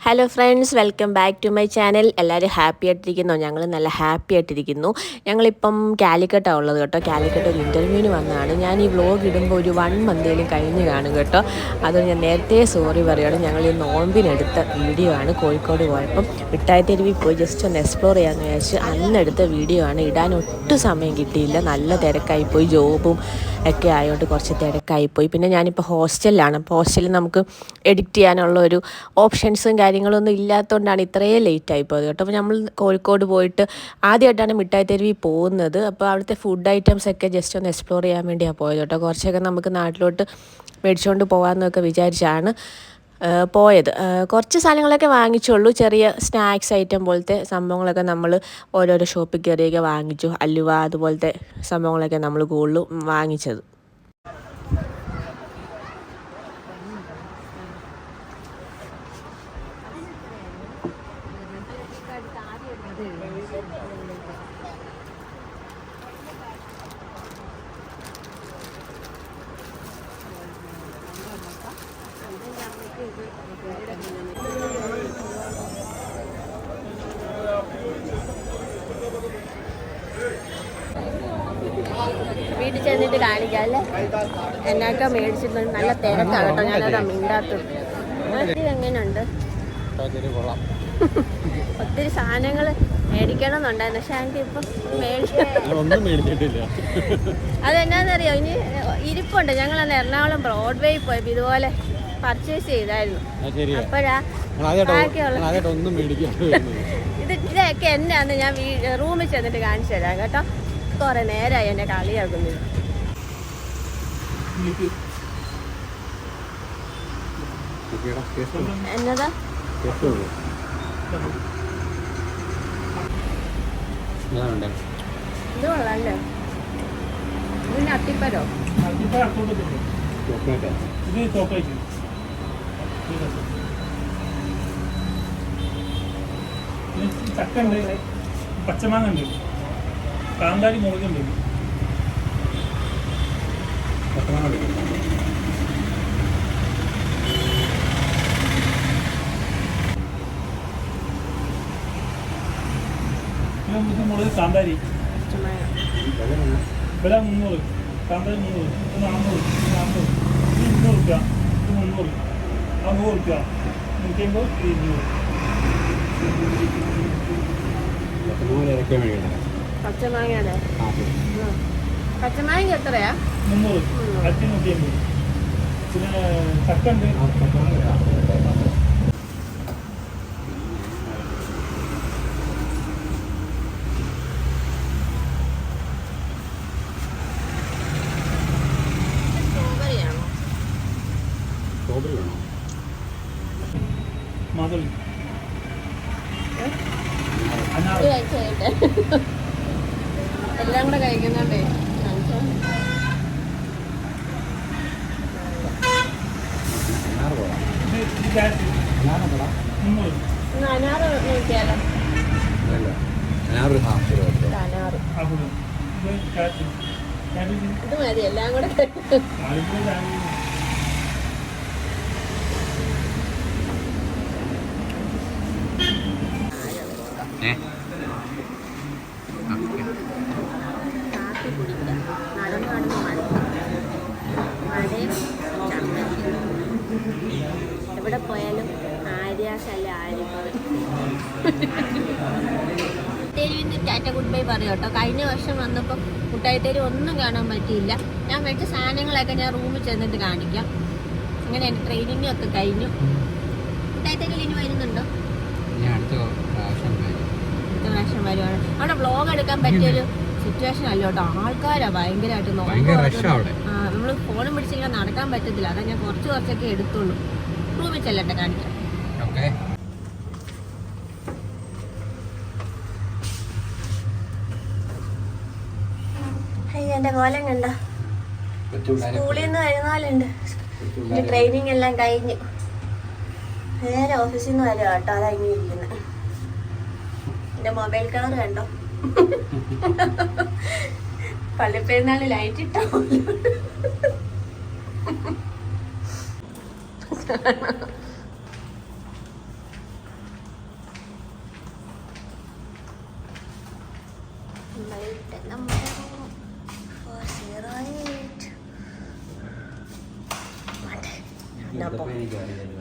Hello friends welcome back to my channel എല്ലാവരും happy ആയിട്ടിരിക്കുന്നു? ഞങ്ങൾ നല്ല ഹാപ്പി ആയിട്ടിരിക്കുന്നു. ഞങ്ങളിപ്പം കാലിക്കട്ടാണ് ഉള്ളത് കേട്ടോ. കാലിക്കട്ട് ഒരു ഇന്റർവ്യൂവിന് വന്നതാണ്. ഞാൻ ഈ വ്ലോഗ് ഇടുമ്പോൾ ഒരു വൺ മന്തേലും കഴിഞ്ഞ് കാണും കേട്ടോ. അത് ഞാൻ നേരത്തെ സോറി പറയുകയാണ് ഞങ്ങൾ ഈ നോമ്പിനെടുത്ത വീഡിയോ ആണ് കോഴിക്കോട് പോയപ്പം. മിഠായിത്തെരുവിൽ പോയി ജസ്റ്റ് ഒന്ന് എക്സ്പ്ലോർ ചെയ്യാമെന്ന് വിചാരിച്ച് അന്നെടുത്ത വീഡിയോ ആണ്. ഇടാൻ ഒട്ടും സമയം കിട്ടിയില്ല. നല്ല തിരക്കായി പോയി. ജോബും ഒക്കെ ആയതുകൊണ്ട് കുറച്ച് തിരക്കായി പോയി. പിന്നെ ഞാനിപ്പോൾ ഹോസ്റ്റലിലാണ് അപ്പോൾ ഹോസ്റ്റലിൽ നമുക്ക് എഡിറ്റ് ചെയ്യാനുള്ള ഒരു ഓപ്ഷൻസും കാര്യങ്ങളൊന്നും ഇല്ലാത്തതുകൊണ്ടാണ് ഇത്രയും ലേറ്റ് പോയത് കേട്ടോ. അപ്പോൾ നമ്മൾ കോഴിക്കോട് പോയിട്ട് ആദ്യമായിട്ടാണ് മിഠായി തെരുവിൽ പോകുന്നത്. അപ്പോൾ അവിടുത്തെ ഫുഡ് ഐറ്റംസ് ഒക്കെ ജസ്റ്റ് ഒന്ന് എക്സ്പ്ലോർ ചെയ്യാൻ വേണ്ടിയാണ് പോയത് കേട്ടോ. കുറച്ചൊക്കെ നമുക്ക് നാട്ടിലോട്ട് മേടിച്ചുകൊണ്ട് പോകാമെന്നൊക്കെ വിചാരിച്ചാണ് പോയത്. കുറച്ച് സാധനങ്ങളൊക്കെ വാങ്ങിച്ചുള്ളൂ. ചെറിയ സ്നാക്സ് ഐറ്റം പോലത്തെ സംഭവങ്ങളൊക്കെ നമ്മൾ ഓരോരോ ഷോപ്പിൽ കയറിയൊക്കെ വാങ്ങിച്ചു. അലുവ അതുപോലത്തെ സംഭവങ്ങളൊക്കെ നമ്മൾ കൂടുതലും വാങ്ങിച്ചത്. വീട്ടിൽ ചെന്നിട്ട് കാണിക്കാം അല്ലേ? എന്നൊക്കെ മേടിച്ചിട്ട് നല്ല തിരക്കാണ് കേട്ടോ. ഞാനതാ മിണ്ടാത്തത്. എങ്ങനെയുണ്ട്? ഒത്തിരി സാധനങ്ങൾ മേടിക്കണം എന്നുണ്ടായിരുന്നു പക്ഷെ എനിക്ക് ഇപ്പം മേടിച്ചിട്ടില്ല. അതെന്നാന്നറിയോ? ഇനി ഇരിപ്പുണ്ട്. ഞങ്ങൾ അന്ന് എറണാകുളം ബ്രോഡ്വേയിൽ പോയപ്പോൾ ഇതുപോലെ പർച്ചേസ് ചെയ്തായിരുന്നു അപ്പോഴാ. ഇത് ഇതൊക്കെ എന്നാന്ന് ഞാൻ റൂമിൽ ചെന്നിട്ട് കാണിച്ചു തരാം കേട്ടോ കുറെ നേരമായി എന്നെ കളിയാക്കുന്നത്. എന്നതാ. ഇതാ കൊള്ളാല്ലേ ഇതിന് അത്തിപ്പരോ ചോക്ലേറ്റ്. ഇത് ചോക്ലേറ്റ് ചക്ക ഉണ്ട് പച്ചമാങ്ങ ഉണ്ട്. കാന്താരി മുളകുണ്ട് മുളക് കാന്താരി. വില മുന്നൂറ്. കാന്താരി മുന്നൂറ്. നാന്നൂറ്. നാന്നൂറ്. ഇത് ഇരുന്നൂറ് റുപ്യ ഇത് മുന്നൂറ്. നൂറ് റുപ്യ നൂറ്റിയമ്പത് ഇത് ഇരുന്നൂറ്. പച്ചമാങ്ങയുടെ പച്ചമാങ്ങ എത്രയാ? മുന്നൂറ്. ആയിരത്തി നൂറ്റിയമ്പത് പിന്നെ ചക്ക ഉണ്ട് ആ, പച്ചമാങ്ങ ഇതാ. സ്ട്രോബെറിയാണോ സ്ട്രോബെറി വേണോ? മാതളി ഇത് അനാറ് കഴിച്ച് കഴിയട്ടെ. എല്ലാം കൂടെ കഴിക്കുന്നുണ്ടേ കാണിച്ചോ. അനാറ് പോടാ. ഇത് ഇത് ക്യാരറ്റ് അനാറ് പോടാ. മുന്നൂറ് ഇന്ന് അനാറ് നോക്കിയാലോ അതല്ല. അനാറ് ഒരു half കിലോ എടുത്തോ. ഇത് മതി എല്ലാം കൂടെ കഴിക്കും. ഗുഡ് ബൈ പറയും കേട്ടോ. കഴിഞ്ഞ വർഷം വന്നപ്പോൾ മുട്ടായിത്തേരി ഒന്നും കാണാൻ പറ്റിയില്ല. ഞാൻ മേടിച്ച സാധനങ്ങളൊക്കെ ഞാൻ റൂമിൽ ചെന്നിട്ട് കാണിക്കാം. അങ്ങനെ എന്റെ ട്രെയിനിങ്ങും ഒക്കെ കഴിഞ്ഞു. മുട്ടായിത്തേരിയിൽ ഇനി വരുന്നുണ്ടോ? അടുത്ത പ്രാവശ്യം വരുവാണ്. അവിടെ വ്ളോഗ് എടുക്കാൻ പറ്റിയൊരു സിറ്റുവേഷൻ അല്ല കേട്ടോ. ആൾക്കാരാ ഭയങ്കരമായിട്ട്. നമ്മൾ ഫോണും പിടിച്ചിങ്ങനെ നടക്കാൻ പറ്റത്തില്ല. അതാ ഞാൻ കുറച്ച് കുറച്ചൊക്കെ എടുത്തുള്ളൂ. റൂമിൽ ചെല്ലട്ടെ കാണിക്കാം. കോലം കണ്ട സ്കൂളിൽ നിന്ന് വരുന്നാലുണ്ട് ട്രെയിനിങ് എല്ലാം കഴിഞ്ഞു. നേരെ ഓഫീസിൽ നിന്ന് വരുവാ കേട്ടോ അതാ ഇങ്ങനെ ഇരിക്കുന്നത് എന്റെ മൊബൈൽ കവർ കണ്ടോ? പള്ളിപ്പെരുന്നാൾ ലൈറ്റ് ഇട്ടോ നമ്മുടെ room. Four zero eight. അതെ. ഇതൊക്കെ എനിക്ക് അറിയില്ല.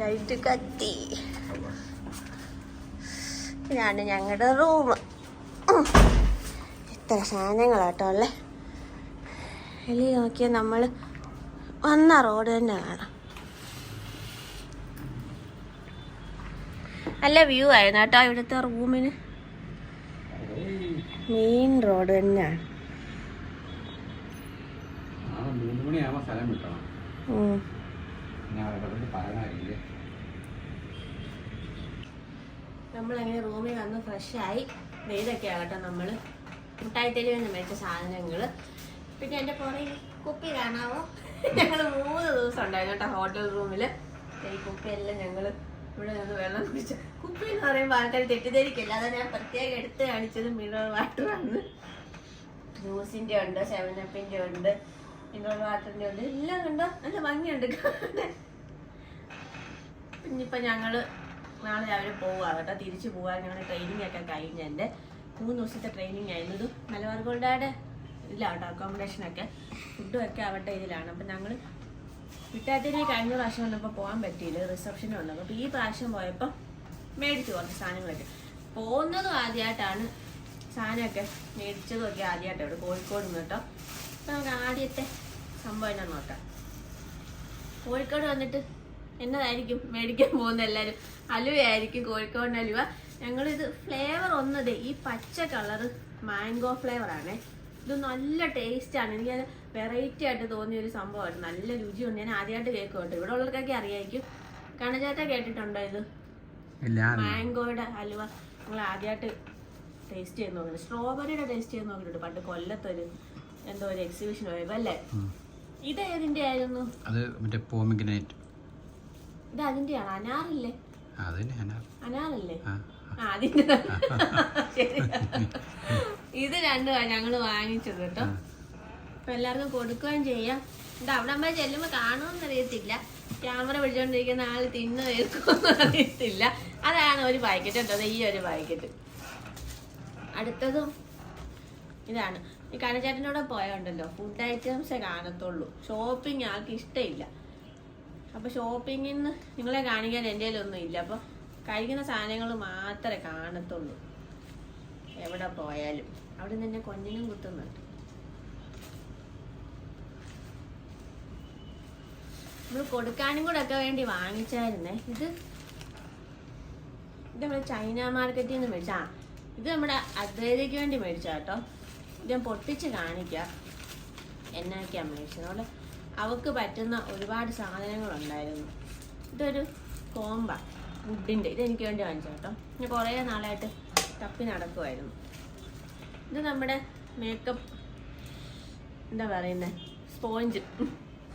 ലൈറ്റ് കത്തി ഇതാണ് ഞങ്ങളുടെ റൂം ഇത്ര സാധനങ്ങളാട്ടോ അല്ലേ? വെളിയിൽ നോക്കിയാൽ നമ്മൾ വന്ന റോഡ് തന്നെ കാണാം. നല്ല വ്യൂ ആയിരുന്നു കേട്ടോ ഇവിടുത്തെ റൂമിന്. മെയിൻ റോഡ് തന്നെയാണ്. മൂന്ന് മണിയാകുമ്പോൾ സ്ഥലം വിട്ടണം ഉം. ഞാൻ അവിടെ പറയാനായില്ലേ നമ്മളങ്ങനെ റൂമിൽ വന്ന് ഫ്രഷായി ഇതൊക്കെയാണ് കേട്ടോ നമ്മൾ മുട്ടായിത്തേരി നിന്ന് മേടിച്ച സാധനങ്ങൾ പിന്നെ എന്റെ പുറകിൽ കുപ്പി കാണാവോ? ഞങ്ങൾ മൂന്ന് ദിവസം ഉണ്ടായിരുന്നു കേട്ടോ ഹോട്ടൽ റൂമിൽ ഈ കുപ്പിയെല്ലാം ഞങ്ങൾ ഇവിടെ നിന്ന് വെള്ളം കുടിച്ചു കുപ്പി എന്ന് പറയുമ്പോൾ ആൾക്കാർ തെറ്റിദ്ധരിക്കില്ല. അതാ ഞാൻ പ്രത്യേകം എടുത്ത് കാണിച്ചത് മിനറൽ വാട്ടറാണ് ജ്യൂസിന്റെ ഉണ്ട് സെവനപ്പിന്റെ ഉണ്ട് മിനറൽ വാട്ടറിന്റെ ഉണ്ട്. എല്ലാം കണ്ടോ? നല്ല ഭംഗിയുണ്ട് ഇനിയിപ്പോൾ ഞങ്ങൾ നാളെ രാവിലെ പോവുക കേട്ടോ. തിരിച്ചു പോവാൻ ഞങ്ങളുടെ ട്രെയിനിങ് ഒക്കെ കഴിഞ്ഞ എന്റെ മൂന്ന് ദിവസത്തെ ട്രെയിനിങ് ആയിരുന്നു. ഇത് മലബാർ ഗോൾഡായുടെ ഇതിലാണ് കേട്ടോ അക്കോമഡേഷനൊക്കെ ഫുഡും ഒക്കെ അവരുടെ ഇതിലാണ്. അപ്പം ഞങ്ങൾ വിട്ടാത്തിരി കഴിഞ്ഞ പ്രാവശ്യം വന്നപ്പോൾ പോകാൻ പറ്റിയില്ല. റിസപ്ഷനും ഉള്ളത് അപ്പോൾ ഈ പ്രാവശ്യം പോയപ്പോൾ മേടിച്ചു കുറച്ച് സാധനങ്ങളൊക്കെ. പോകുന്നതും ആദ്യമായിട്ടാണ് സാധനമൊക്കെ മേടിച്ചതും ഒക്കെ ആദ്യമായിട്ടാണ് ഇവിടെ കോഴിക്കോട് നിന്ന് കേട്ടോ. അപ്പം നമുക്ക് ആദ്യത്തെ സംഭവം എന്നാ നോക്കാം. കോഴിക്കോട് വന്നിട്ട് എന്നതായിരിക്കും മേടിക്കാൻ പോകുന്ന എല്ലാവരും അലുവയായിരിക്കും കോഴിക്കോട് അലുവ. ഞങ്ങളിത് ഫ്ലേവർ ഒന്നത് ഈ പച്ച കളർ മാംഗോ ഫ്ലേവർ ആണേ. ഇത് നല്ല ടേസ്റ്റാണ് എനിക്ക് വെറൈറ്റി ആയിട്ട് തോന്നിയ ഒരു സംഭവമാണ് നല്ല രുചിയുണ്ട് ഞാൻ ആദ്യമായിട്ട് കേൾക്കുന്നുണ്ട്. ഇവിടെ ഉള്ളവർക്കൊക്കെ അറിയായിരിക്കും. കണചാറ്റ കേട്ടിട്ടുണ്ടോ ഇത്? മാംഗോയുടെ ഹലുവ നിങ്ങൾ ആദ്യമായിട്ട് ടേസ്റ്റ് ചെയ്ത് നോക്കുന്നത്. സ്ട്രോബെറിയുടെ ടേസ്റ്റ് ചെയ്ത് നോക്കിയിട്ടുണ്ട്. പണ്ട് കൊല്ലത്തൊരു എന്തോ ഒരു എക്സിബിഷൻ പോയപ്പോ അല്ലേ ഇത് ഏതിന്റെ ആയിരുന്നു? അത് മറ്റേ പോമിഗ്രനേറ്റ് ഇത് അതിന്റെയാണ്? അനാറില്ലേ? അത് തന്നെ ഞാൻ അനാറല്ലേ അതിന്റെ ഇത് രണ്ടുമാ ഞങ്ങൾ വാങ്ങിച്ചത് കേട്ടോ. അപ്പൊ എല്ലാവർക്കും കൊടുക്കുകയും ചെയ്യാം. ഇത് അവിടെ അമ്മ ചെല്ലുമ്പോ കാണുമെന്ന് അറിയത്തില്ല. ക്യാമറ പിടിച്ചോണ്ടിരിക്കുന്ന ആൾ തിന്നു തീർക്കുമെന്ന് അറിയത്തില്ല. അതാണ് ഒരു പാക്കറ്റ് ദേ ഈ ഒരു പാക്കറ്റ്. അടുത്തതും ഇതാണ്. ഈ കനചേട്ടനോടെ പോയോണ്ടല്ലോ ഫുഡ് ഐറ്റംസേ കാണത്തുള്ളൂ. ഷോപ്പിംഗ് ആൾക്ക് ഇഷ്ടമില്ല അപ്പൊ ഷോപ്പിങ്ങിൽ നിന്ന് നിങ്ങളെ കാണിക്കാൻ എന്റെ ഒന്നും ഇല്ല. അപ്പൊ കഴിക്കുന്ന സാധനങ്ങൾ മാത്രമേ കാണത്തുള്ളൂ. എവിടെ പോയാലും. അവിടെ നിന്ന് എന്നെ കൊഞ്ഞിനും കുത്തുന്നുണ്ട്. നമ്മൾ കൊടുക്കാനും കൂടെ ഒക്കെ വേണ്ടി വാങ്ങിച്ചായിരുന്നേ. ഇത് ഇത് നമ്മുടെ ചൈന മാർക്കറ്റിൽ നിന്ന് മേടിച്ച ഇത് നമ്മുടെ അദ്വൈതയ്ക്ക് വേണ്ടി മേടിച്ചാട്ടോ ഇത് ഞാൻ പൊട്ടിച്ച് കാണിക്കാം. എന്നാക്കിയാ മേടിച്ചത്? അവിടെ അവക്ക് പറ്റുന്ന ഒരുപാട് സാധനങ്ങളുണ്ടായിരുന്നു. ഇതൊരു കോമ്പ വുഡിന്റെ ഇത് എനിക്ക് വേണ്ടി വാങ്ങിച്ചു കേട്ടോ. ഞാൻ കുറേ നാളായിട്ട് തപ്പി നടക്കുമായിരുന്നു ഇത് നമ്മുടെ മേക്കപ്പ് എന്താ പറയുന്നത് സ്പോഞ്ച്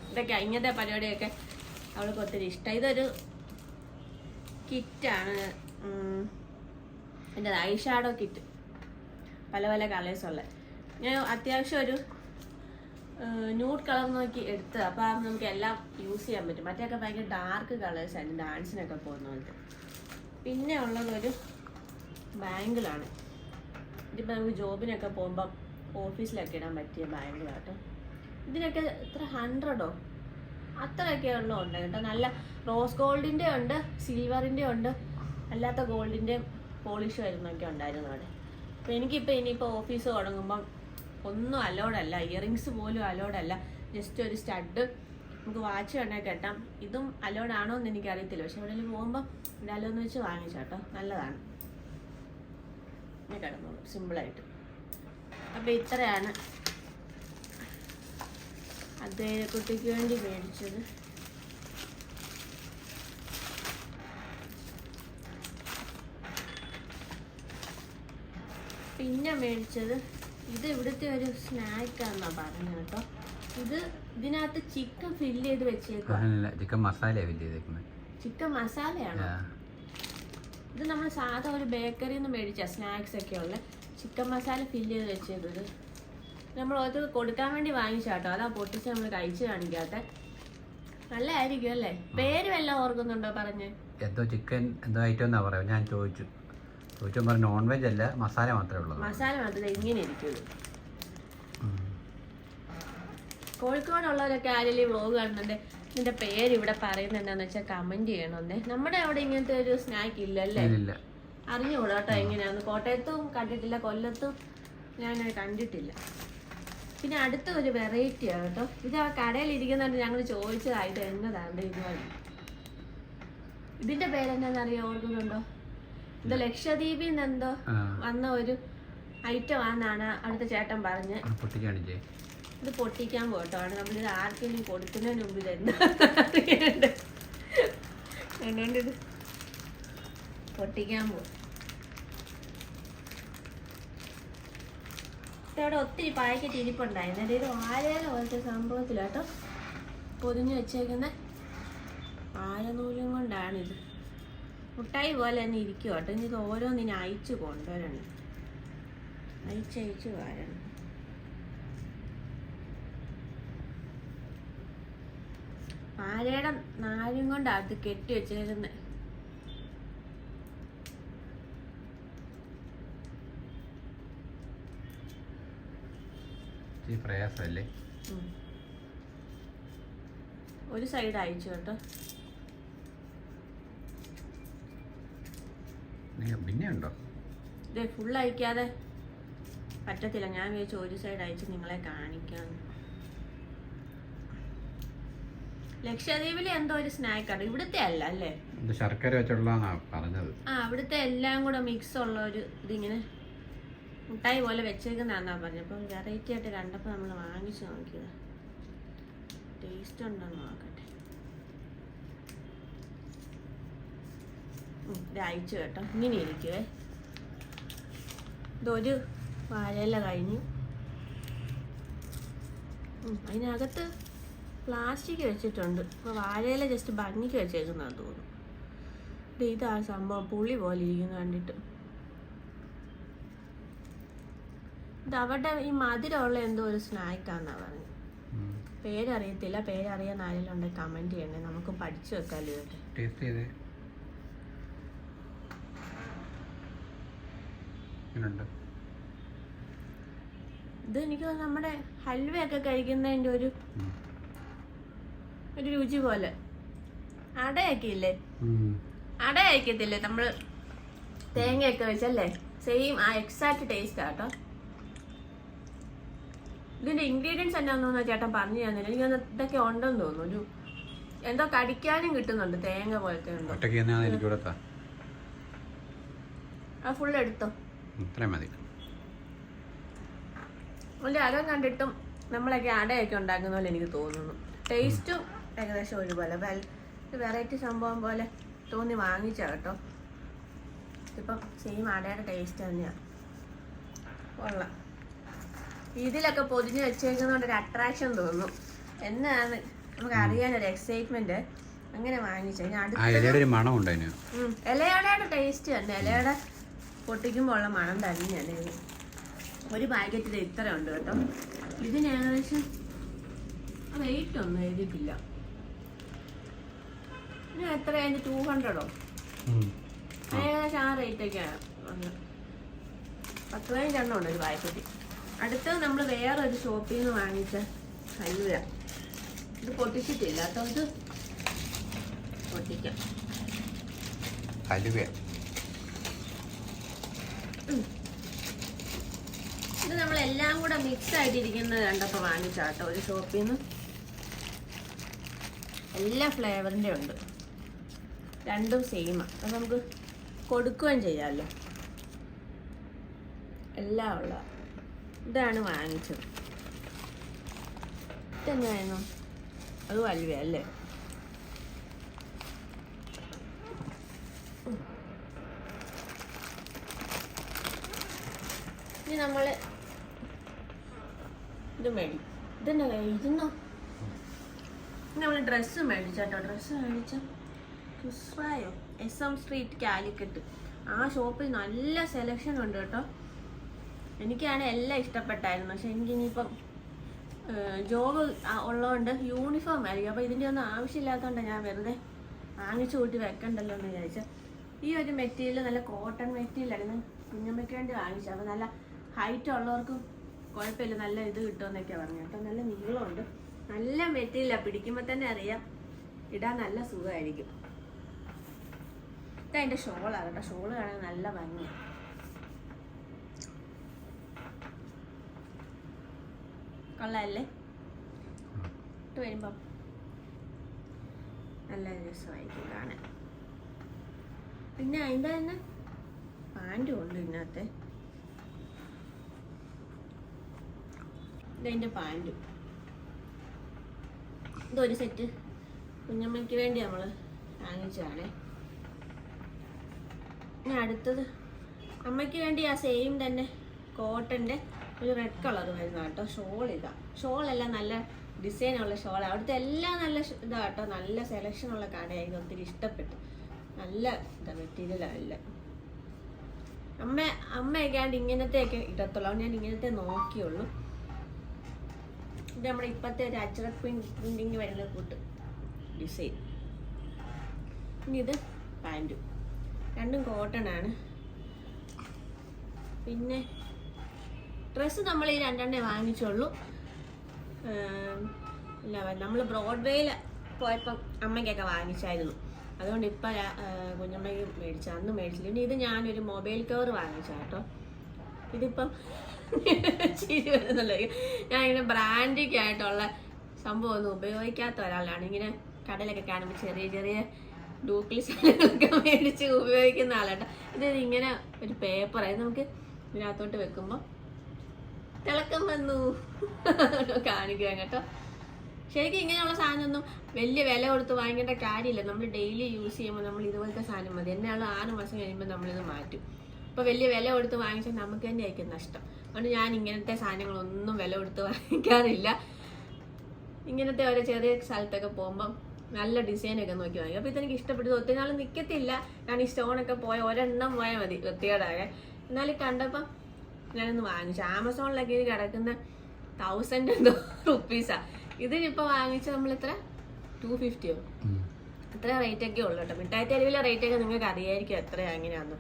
ഇതൊക്കെ ഇങ്ങനത്തെ പരിപാടിയൊക്കെ അവൾക്ക് ഒത്തിരി ഇഷ്ടം. ഇതൊരു കിറ്റാണ്. എന്റെ ഐ ഷാഡോ കിറ്റ് പല പല കളേഴ്സ് ഉള്ളത് ഞാൻ അത്യാവശ്യം ഒരു ന്യൂഡ് കളർ നോക്കി എടുത്ത് അപ്പോൾ നമുക്ക് എല്ലാം യൂസ് ചെയ്യാൻ പറ്റും. മറ്റൊക്കെ ഭയങ്കര ഡാർക്ക് കളേഴ്സ് ആയിരുന്നു ഡാൻസിനൊക്കെ പോകുന്ന പോലത്തെ പിന്നെ ഉള്ളത് ഒരു ബാങ്കിളാണ് ഇതിപ്പോ നമുക്ക് ജോബിനൊക്കെ പോകുമ്പോൾ ഓഫീസിലൊക്കെ ഇടാൻ പറ്റിയ ബാങ്കിളാട്ടോ ഇതിനൊക്കെ എത്ര ഹൺഡ്രഡോ അത്രയൊക്കെ ഉള്ള ഉണ്ട് കേട്ടോ. നല്ല റോസ് ഗോൾഡിന്റെ ഉണ്ട് സിൽവറിന്റെ ഉണ്ട് അല്ലാത്ത ഗോൾഡിന്റെ പോളിഷ് വരുന്നൊക്കെ ഉണ്ടായിരുന്നു അവിടെ. അപ്പോൾ എനിക്കിപ്പോൾ ഇനിയിപ്പോൾ ഓഫീസ് തുടങ്ങുമ്പം ഒന്നും അലോഡല്ല ഇയറിങ്സ് പോലും അലോഡല്ല ജസ്റ്റ് ഒരു സ്റ്റഡ് നമുക്ക് വാച്ച് വേണേൽ കെട്ടാം. ഇതും അലോഡാണോ എന്ന് എനിക്കറിയത്തില്ല. പക്ഷെ എവിടെയെങ്കിലും പോകുമ്പോൾ എന്തായാലും ഒന്ന് വെച്ച് വാങ്ങിച്ചാട്ടോ നല്ലതാണ്. കിടന്നോളൂ. സിമ്പിളായിട്ട് അപ്പോൾ ഇത്രയാണ്. അദ്ദേഹക്കുട്ടിക്ക് വേണ്ടി മേടിച്ചത്. പിന്നെ മേടിച്ചത് ഇത് ഇവിടുത്തെ ഒരു സ്നാക്കാന്നാ പറഞ്ഞത് കേട്ടോ. ഇത് ഇതിനകത്ത് ചിക്കൻ ഫില്ല് ചെയ്ത് വെച്ചേക്കുക ചിക്കൻ മസാല ചെയ്തേക്കുന്നത് ചിക്കൻ മസാലയാണോ ഇത് നമ്മൾ സാധാ ഒരു ബേക്കറിയിൽ നിന്ന് മേടിച്ച സ്നാക്സ് ഒക്കെ ഉള്ള. ചിക്കൻ മസാല ഫില്ല് ചെയ്ത് വെച്ചേക്കുന്നത്. നമ്മൾ അത് കൊടുക്കാൻ വേണ്ടി വാങ്ങിച്ച കേട്ടോ അതാ പൊട്ടിച്ച് നമ്മൾ കഴിച്ച് കാണിക്കാത്ത. നല്ലതായിരിക്കും അല്ലേ? പേര് വല്ലതും ഓർക്കുന്നുണ്ടോ പറഞ്ഞ്? എന്തോ ചിക്കൻ എന്തോ ഐറ്റം എന്നാ പറയാ ഞാൻ ചോദിച്ചു. ചോദിച്ചാൽ പറഞ്ഞ നോൺ വെജ് അല്ല മസാല മാത്രമേ ഉള്ളൂ. മസാല മാത്രമേ ഇങ്ങനെ ഇരിക്കുള്ളൂ കോഴിക്കോടുള്ളവരൊക്കെ ആരെങ്കിലും വ്ളോഗ് കാണുന്നുണ്ട് നിന്റെ പേര് ഇവിടെ പറയുന്നത് എന്താന്ന് വെച്ചാൽ കമന്റ് ചെയ്യണമെന്നേ നമ്മുടെ അവിടെ ഇങ്ങനത്തെ ഒരു സ്നാക്ക് ഇല്ലല്ലേ? ഇല്ല അറിഞ്ഞുകൂടാ കേട്ടോ എങ്ങനെയാന്ന്. കോട്ടയത്തും കണ്ടിട്ടില്ല കൊല്ലത്തും ഞാൻ കണ്ടിട്ടില്ല. പിന്നെ അടുത്ത ഒരു വെറൈറ്റി ആണ് കേട്ടോ. ഇത് ആ കടയിൽ ഇരിക്കുന്നുണ്ട് ഞങ്ങൾ ചോദിച്ചതായിട്ട് എന്നതാണ് ഇതുപോലെ ഇതിന്റെ പേരെന്താണെന്നറിയാം ഓർക്കുന്നുണ്ടോ? ഇത് ലക്ഷദ്വീപിൽ നിന്ന് എന്തോ വന്ന ഒരു ഐറ്റം ആണെന്നാണ് അടുത്ത ചേട്ടൻ പറഞ്ഞ്. ഇത് പൊട്ടിക്കാൻ പോട്ടോ. ആണ് നമ്മളിത് ആർക്കെങ്കിലും കൊടുക്കുന്നതിന് മുമ്പ് ഇത് എന്താ ഇത്? പൊട്ടിക്കാൻ പോകും ഇവിടെ ഒത്തിരി പാക്കറ്റ് ഇരിപ്പുണ്ടായിരുന്നു ഇത് വാഴയില പോലത്തെ സംഭവത്തിലാട്ടോ പൊതിഞ്ഞു വെച്ചേക്കുന്ന. ആരനൂലും കൊണ്ടാണിത്. മുട്ടായി പോലെ തന്നെ ഇരിക്കും കേട്ടോ. ഇനി ഇത് ഓരോന്നിനെ അയച്ചു കൊണ്ടുവരണം. അയച്ചയച്ച് വരണം. പാലയുടെ നാരും കൊണ്ടാണ് അത് കെട്ടി വെച്ചേക്കുന്നത് ഈ പ്രയാസമല്ലേ? ഒരു സൈഡ് അയച്ചു കേട്ടോ. പിന്നെ ഉണ്ടോ? ഇതേ ഫുൾ അയക്കാതെ. പറ്റത്തില്ല ഞാൻ വിചാരിച്ചു ഒരു സൈഡ് അയച്ച് നിങ്ങളെ കാണിക്കാം ലക്ഷദ്വീപിലെ എന്തോ ഒരു സ്നാക്കാണ് ഇവിടുത്തെ അല്ല അല്ലേ? ശർക്കര വെച്ചുള്ളതാ പറഞ്ഞത്. ആ അവിടുത്തെ എല്ലാം കൂടെ മിക്സ് ഉള്ള ഒരു ഇതിങ്ങനെ മുട്ടായി പോലെ വെച്ചേക്കുന്നതാന്നാ പറഞ്ഞത്. അപ്പം വെറൈറ്റി ആയിട്ട് കണ്ടപ്പോൾ നമ്മൾ വാങ്ങിച്ചു നോക്കിയതാ. ടേസ്റ്റ് ഉണ്ടോ നോക്കട്ടെ. ഇത് അയച്ചു കേട്ടോ. ഇങ്ങനെ ഇരിക്കുവേ. ഇതൊരു വാഴയില കഴിഞ്ഞു. അതിനകത്ത് പ്ലാസ്റ്റിക് വെച്ചിട്ടുണ്ട്. വാഴയില ജസ്റ്റ് ഭംഗിക്ക് വെച്ചേക്കുന്നതാണ് തോന്നുന്നു. ഇതാ സംഭവം. പുളി പോലെ ഇരിക്കുന്നു കണ്ടിട്ട്. ഇത് അവരുടെ ഈ മധുരമുള്ള എന്തോ ഒരു സ്നാക്കാന്നാ പറഞ്ഞു. പേരറിയത്തില്ല. പേരറിയാൻ ആരെങ്കിലും ഉണ്ടെങ്കിൽ കമന്റ് ചെയ്യണേ നമുക്ക് പഠിച്ചു വെക്കാല്ലോ ടേസ്റ്റ് ചെയ്തേ. എങ്ങനെയുണ്ട് ഇത് എനിക്ക് നമ്മുടെ ഹൽവ ഹൽവയൊക്കെ കഴിക്കുന്നതിന്റെ ഒരു. ഒരു രുചി പോലെ. അടയൊക്കെ ഇല്ലേ. അട കഴിക്കത്തില്ലേ നമ്മൾ തേങ്ങയൊക്കെ വെച്ചല്ലേ? സെയിം ആ എക്സാക്ട് ടേസ്റ്റ് ആട്ടോ ഇതിന്റെ ഇൻഗ്രീഡിയൻസ് എന്നാന്ന് ചേട്ടൻ പറഞ്ഞു തന്നില്ല. എനിക്ക് ഇതൊക്കെ ഉണ്ടെന്ന് തോന്നുന്നു. ഒരു എന്തോ കടിക്കാനും കിട്ടുന്നുണ്ട് തേങ്ങ പോലത്തെ ആ ഫുൾ എടുത്തോ? ഇത്രയും മതി. അതിന്റെ അകം കണ്ടിട്ടും നമ്മളൊക്കെ അടയൊക്കെ ഉണ്ടാക്കുന്ന പോലെ എനിക്ക് തോന്നുന്നു. ടേസ്റ്റും ഏകദേശം ഒരുപോലെ. വെറൈറ്റി സംഭവം പോലെ തോന്നി വാങ്ങിച്ച കേട്ടോ. ഇപ്പം സെയിം അടയുടെ ടേസ്റ്റ് തന്നെയാണ് കൊള്ളാം. ഇതിലൊക്കെ പൊതിഞ്ഞ് വെച്ചേക്കുന്നതുകൊണ്ട് ഒരു അട്രാക്ഷൻ തോന്നുന്നു എന്നാണ് നമുക്ക് അറിയാനൊരു എക്സൈറ്റ്മെന്റ് അങ്ങനെ വാങ്ങിച്ചു. ഇലയുടെ ടേസ്റ്റ് തന്നെ. ഇലയുടെ പൊട്ടിക്കുമ്പോൾ ഉള്ള മണം തന്നെയാണ് ഇത് ഒരു പാക്കറ്റിൽ ഇത്ര ഉണ്ട് കേട്ടോ. ഇതിന് ഏകദേശം റേറ്റ് ഒന്നും എഴുതിയിട്ടില്ല. ഇതിന് എത്ര? അതിന് ടൂ ഹൺഡ്രഡോ. ഏകദേശം ആ റേറ്റ് ഒക്കെ വന്നത് പത്ത് പതിനഞ്ചെണ്ണം ഉണ്ട് ഒരു പാക്കറ്റ്. അടുത്തത് നമ്മൾ വേറെ ഒരു ഷോപ്പിൽ നിന്ന് വാങ്ങിച്ച ഹൽവ ഇത് പൊട്ടിച്ചിട്ടില്ല. കേട്ടോ ഇത് പൊട്ടിക്കാം. ഹലുവ ഇത് നമ്മളെല്ലാം കൂടെ മിക്സ് ആയിട്ടിരിക്കുന്നത് കണ്ടപ്പോൾ വാങ്ങിച്ചാട്ടോ ഒരു ഷോപ്പിൽ നിന്ന് എല്ലാ ഫ്ലേവറിന്റെ ഉണ്ട്. രണ്ടും സെയിമാണ് അപ്പം നമുക്ക് കൊടുക്കുകയും ചെയ്യാമല്ലോ എല്ലാം ഉള്ള ഇതാണ് വാങ്ങിച്ചത്. ഇതെന്നായിരുന്നു അത് അല്ലേ? ഇനി നമ്മൾ ഇത് മേടി. ഇതെന്നാ ഇരുന്നോ നമ്മൾ ഡ്രസ്സ് മേടിച്ചോ ഡ്രസ്സ് മേടിച്ച ക്രിസ്വായോ എസ് എം സ്ട്രീറ്റ് കാലിക്കറ്റ്. ആ ഷോപ്പിൽ നല്ല സെലക്ഷൻ ഉണ്ട് കേട്ടോ. എനിക്കാണ് എല്ലാം ഇഷ്ടപ്പെട്ടായിരുന്നു. പക്ഷെ എനിക്ക് ഇനിയിപ്പം ജോബ് ഉള്ളതുകൊണ്ട് യൂണിഫോം ആയിരിക്കും. അപ്പോൾ ഇതിന്റെ ഒന്നും ആവശ്യമില്ലാത്തതുകൊണ്ട് ഞാൻ വെറുതെ വാങ്ങിച്ചു കൂട്ടി വെക്കണ്ടല്ലോ എന്ന് വിചാരിച്ച. ഈ ഒരു മെറ്റീരിയൽ നല്ല കോട്ടൺ മെറ്റീരിയലായിരുന്നു കുഞ്ഞമ്മയ്ക്ക് വേണ്ടി വാങ്ങിച്ചു. അപ്പോൾ നല്ല ഹൈറ്റ് ഉള്ളവർക്കും കുഴപ്പമില്ല നല്ല ഇത് കിട്ടുമെന്നൊക്കെ പറഞ്ഞു കേട്ടോ നല്ല നീളമുണ്ട്. നല്ല മെറ്റീരിയലാണ് പിടിക്കുമ്പോൾ തന്നെ അറിയാം. ഇടാൻ നല്ല സുഖമായിരിക്കും. ഇതതിന്റെ ഷോളാണ് കേട്ടോ ഷോൾ കാണാൻ നല്ല ഭംഗി കൊള്ളാല്ലേ? ഇട്ട് വരുമ്പം നല്ല രസമായിരിക്കും കാണാൻ. പിന്നെ അതിന്റെ തന്നെ പാന്റും ഉണ്ട് ഇതിനകത്ത്. ഇതതിന്റെ പാന്റും ഇതൊരു സെറ്റ്. കുഞ്ഞമ്മയ്ക്ക് വേണ്ടി നമ്മൾ വാങ്ങിച്ചതാണേ. ഇനി അടുത്തത്. അമ്മയ്ക്ക് വേണ്ടി ആ സെയിം തന്നെ കോട്ടന്റെ ഒരു റെഡ് കളർ വരുന്ന കേട്ടോ. ഷോൾ ഇതാ. ഷോളെല്ലാം നല്ല ഡിസൈനുള്ള ഷോൾ. അവിടുത്തെ എല്ലാം നല്ല ഇതാ കേട്ടോ. നല്ല സെലക്ഷനുള്ള കടയായിരുന്നു ഒത്തിരി ഇഷ്ടപ്പെട്ടു. നല്ല ഇതാ മെറ്റീരിയലല്ല അമ്മ അമ്മയൊക്കെ ആണ്ട് ഇങ്ങനത്തെയൊക്കെ ഇടത്തുള്ളൂ. ഞാൻ ഇങ്ങനത്തെ നോക്കിയുള്ളൂ. ഇത് നമ്മുടെ ഇപ്പോഴത്തെ ഒരു അച്ചറ പ്രിന്റിങ് വരുന്ന കൂട്ട്. ഡിസൈൻ ഇനി ഇത് പാന്റും രണ്ടും കോട്ടൺ ആണ്. പിന്നെ ഡ്രസ്സ് നമ്മൾ ഈ രണ്ടെണ്ണേ വാങ്ങിച്ചുള്ളൂ. അല്ല നമ്മൾ ബ്രോഡ്വേയിൽ പോയപ്പം അമ്മയ്ക്കൊക്കെ വാങ്ങിച്ചായിരുന്നു. അതുകൊണ്ട് ഇപ്പം കുഞ്ഞമ്മയ്ക്ക് മേടിച്ച അന്ന് മേടിച്ചില്ല. ഇനി ഇത് ഞാനൊരു മൊബൈൽ കവർ വാങ്ങിച്ച കേട്ടോ. ഇതിപ്പം ചിരി ഞാൻ ഇങ്ങനെ ബ്രാൻഡിക്ക് ആയിട്ടുള്ള സംഭവം ഒന്നും ഉപയോഗിക്കാത്ത ഒരാളാണ്. ഇങ്ങനെ കടലൊക്കെ കാണുമ്പോൾ ചെറിയ ചെറിയ ഡൂക്ലി സാധനങ്ങളൊക്കെ മേടിച്ച് ഉപയോഗിക്കുന്ന ആളാട്ടോ ഇത് ഇങ്ങനെ ഒരു പേപ്പർ അത് നമുക്ക് ഇതിനകത്തോട്ട് വെക്കുമ്പോൾ തിളക്കം വന്നു. കാണിക്കാൻ കേട്ടോ. ശരിക്കും ഇങ്ങനെയുള്ള സാധനമൊന്നും വലിയ വില കൊടുത്ത് വാങ്ങേണ്ട കാര്യമില്ല. നമ്മൾ ഡെയിലി യൂസ് ചെയ്യുമ്പോൾ നമ്മൾ ഇതുപോലത്തെ സാധനം മതി. എന്നെയുള്ള ആറ് മാസം കഴിയുമ്പോൾ നമ്മളിത് മാറ്റും. അപ്പോൾ വലിയ വില കൊടുത്ത് വാങ്ങിച്ചാൽ നമുക്ക് തന്നെ ആയിരിക്കും നഷ്ടം. അതുകൊണ്ട് ഞാൻ ഇങ്ങനത്തെ സാധനങ്ങളൊന്നും വില കൊടുത്ത് വാങ്ങിക്കാറില്ല. ഇങ്ങനത്തെ ഓരോ ചെറിയ സ്ഥലത്തൊക്കെ പോകുമ്പം നല്ല ഡിസൈനൊക്കെ നോക്കി വാങ്ങി അപ്പോൾ ഇതെനിക്ക് ഇഷ്ടപ്പെട്ടത് ഒത്തിരി നാൾ നിൽക്കത്തില്ല ഞാൻ ഈ സ്റ്റോണൊക്കെ പോയ ഒരെണ്ണം പോയാൽ മതി വൃത്തികേടാകെ എന്നാലും കണ്ടപ്പം ഞാനൊന്ന് വാങ്ങിച്ചു. ആമസോണിലൊക്കെ ഇത് കിടക്കുന്ന തൗസൻഡ് എന്തോ റുപ്പീസാ ഇതിനിപ്പോൾ വാങ്ങിച്ച നമ്മൾ എത്ര ടു ഫിഫ്റ്റിയോ അത്ര റേറ്റ് ഒക്കെ ഉള്ളു കേട്ടോ. മിഠായി തെരുവിലെ റേറ്റ് ഒക്കെ നിങ്ങൾക്ക് അറിയായിരിക്കും എത്രയാണ് എങ്ങനെയാന്ന്.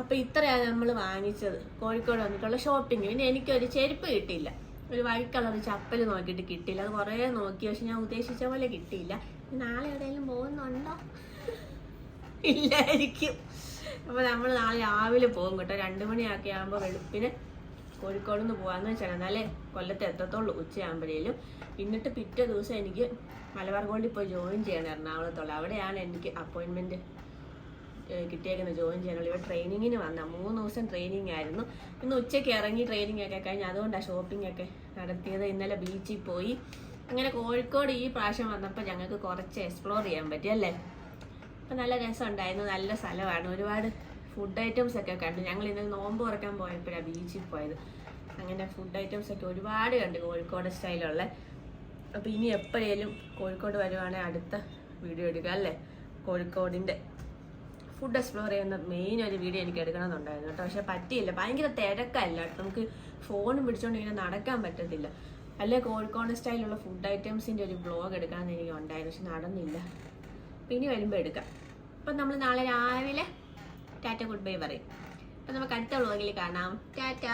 അപ്പൊ ഇത്രയാണ് നമ്മൾ വാങ്ങിച്ചത്. കോഴിക്കോട് വന്നിട്ടുള്ള ഷോപ്പിംഗ് പിന്നെ എനിക്കൊരു ചെരുപ്പ് കിട്ടിയില്ല. ഒരു വൈറ്റ് കളർ ചപ്പൽ നോക്കിയിട്ട് കിട്ടിയില്ല. അത് കുറേ നോക്കി. പക്ഷെ ഞാൻ ഉദ്ദേശിച്ച പോലെ കിട്ടിയില്ല. നാളെ എവിടെയെങ്കിലും പോകുന്നുണ്ടോ? ഇല്ലായിരിക്കും അപ്പൊ നമ്മൾ നാളെ രാവിലെ പോകും കേട്ടോ. രണ്ടു മണിയൊക്കെ ആകുമ്പോൾ വെളുപ്പിന് കോഴിക്കോട് നിന്ന് പോകാന്ന് വെച്ചാൽ എന്നാലേ കൊല്ലത്ത് എത്തത്തുള്ളൂ ഉച്ചയാകുമ്പോഴേലും എന്നിട്ട് പിറ്റേ ദിവസം എനിക്ക് മലബാർ ഗോൾഡിൽ പോയി ജോയിൻ ചെയ്യണം എറണാകുളത്തുള്ള അവിടെയാണ് എനിക്ക് അപ്പോയിൻമെന്റ് കിട്ടിയേക്കുന്നത് ജോയിൻ ചെയ്യാനുള്ള ഇവിടെ ട്രെയിനിങ്ങിന് വന്ന. മൂന്ന് ദിവസം ട്രെയിനിങ് ആയിരുന്നു. ഇന്ന് ഉച്ചയ്ക്ക് ഇറങ്ങി ട്രെയിനിങ് ഒക്കെ കഴിഞ്ഞ് അതുകൊണ്ടാണ് ഷോപ്പിംഗ് ഒക്കെ നടത്തിയത്. ഇന്നലെ ബീച്ചിൽ പോയി. അങ്ങനെ കോഴിക്കോട് ഈ പ്രാവശ്യം വന്നപ്പോൾ ഞങ്ങൾക്ക് കുറച്ച് എക്സ്പ്ലോർ ചെയ്യാൻ പറ്റി അല്ലേ? അപ്പം നല്ല രസമുണ്ടായിരുന്നു. നല്ല സ്ഥലമാണ്. ഒരുപാട് ഫുഡ് ഐറ്റംസ് ഒക്കെ കണ്ടു. ഞങ്ങൾ ഇന്നലെ നോമ്പ് തുറക്കാൻ പോയപ്പോഴാണ് ബീച്ചിൽ പോയത്. അങ്ങനെ ഫുഡ് ഐറ്റംസ് ഒക്കെ ഒരുപാട് കണ്ടു കോഴിക്കോട് സ്റ്റൈലുള്ള അപ്പോൾ ഇനി എപ്പോഴേലും കോഴിക്കോട് വരുവാണെങ്കിൽ അടുത്ത വീഡിയോ എടുക്കുക അല്ലേ? കോഴിക്കോടിന്റെ ഫുഡ് എക്സ്പ്ലോർ ചെയ്യുന്ന മെയിൻ ഒരു വീഡിയോ എനിക്ക് എടുക്കണമെന്നുണ്ടായിരുന്നു കേട്ടോ. പക്ഷെ പറ്റിയില്ല. ഭയങ്കര തിരക്കല്ല നമുക്ക് ഫോണും പിടിച്ചോണ്ട് ഇങ്ങനെ നടക്കാൻ പറ്റത്തില്ല. അല്ലെ? കോഴിക്കോട് സ്റ്റൈലുള്ള ഫുഡ് ഐറ്റംസിന്റെ ഒരു ബ്ലോഗ് എടുക്കാമെന്ന് എനിക്ക് ഉണ്ടായിരുന്നു. പക്ഷെ നടന്നില്ല. പിന്നെ വരുമ്പോൾ എടുക്കാം. അപ്പം നമ്മൾ നാളെ രാവിലെ ടാറ്റ ഗുഡ് ബൈ പറയും. അപ്പം നമുക്ക് അടുത്ത വ്ളോഗിൽ കാണാം. ടാറ്റ!